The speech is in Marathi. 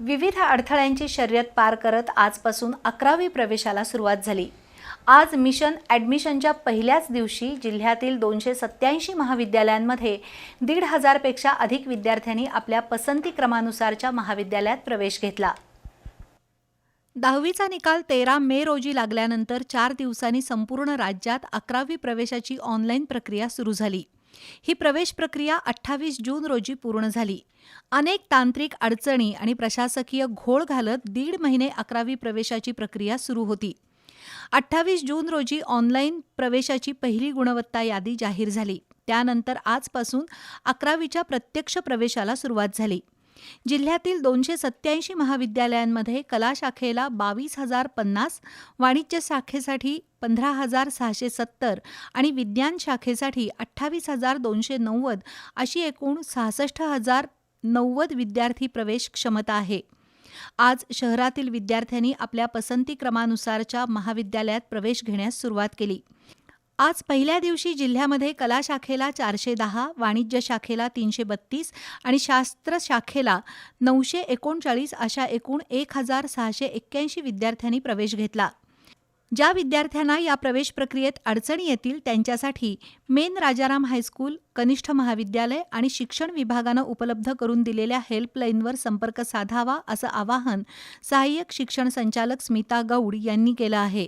विविध अडथळ्यांची शर्यत पार करत आजपासून अकरावी प्रवेशाला सुरुवात झाली. आज मिशन ॲडमिशनच्या पहिल्याच दिवशी जिल्ह्यातील दोनशे सत्याऐंशी महाविद्यालयांमध्ये दीड हजारपेक्षा अधिक विद्यार्थ्यांनी आपल्या पसंती क्रमानुसारच्या महाविद्यालयात प्रवेश घेतला. दहावीचा निकाल तेरा मे रोजी लागल्यानंतर चार दिवसांनी संपूर्ण राज्यात अकरावी प्रवेशाची ऑनलाईन प्रक्रिया सुरू झाली. ही प्रवेश प्रक्रिया अठ्ठावीस जून रोजी पूर्ण झाली. अनेक तांत्रिक अडचणी आणि प्रशासकीय घोळ घालत दीड महिने अकरावी प्रवेशाची प्रक्रिया सुरू होती. अठ्ठावीस जून रोजी ऑनलाईन प्रवेशाची पहिली गुणवत्ता यादी जाहीर झाली. त्यानंतर आजपासून अकरावीच्या प्रत्यक्ष प्रवेशाला सुरुवात झाली. जिल्ह्यातील दोनशे सत्याऐंशी महाविद्यालयांमध्ये कला शाखेला बावीस हजार पन्नास वाणिज्य शाखेसाठी पंधरा हजार सहाशे सत्तर आणि विज्ञान शाखेसाठी अठ्ठावीस हजार दोनशे नव्वद अशी एकूण सहासष्ट हजार नव्वद विद्यार्थी प्रवेश क्षमता आहे. आज शहरातील विद्यार्थ्यांनी आपल्या पसंती क्रमानुसारच्या महाविद्यालयात प्रवेश घेण्यास सुरुवात केली. आज पहिल्या दिवशी जिल्ह्यामध्ये कला शाखेला चारशे दहा वाणिज्य शाखेला तीनशे बत्तीस आणि शास्त्र शाखेला नऊशे एकोणचाळीस अशा एकूण एक हजार सहाशे एक्क्याऐंशी विद्यार्थ्यांनी प्रवेश घेतला. ज्या विद्यार्थ्यांना या प्रवेश प्रक्रियेत अडचणी येतील त्यांच्यासाठी मेन राजाराम हायस्कूल कनिष्ठ महाविद्यालय आणि शिक्षण विभागानं उपलब्ध करून दिलेल्या हेल्पलाईनवर संपर्क साधावा असं आवाहन सहाय्यक शिक्षण संचालक स्मिता गौड यांनी केलं आहे.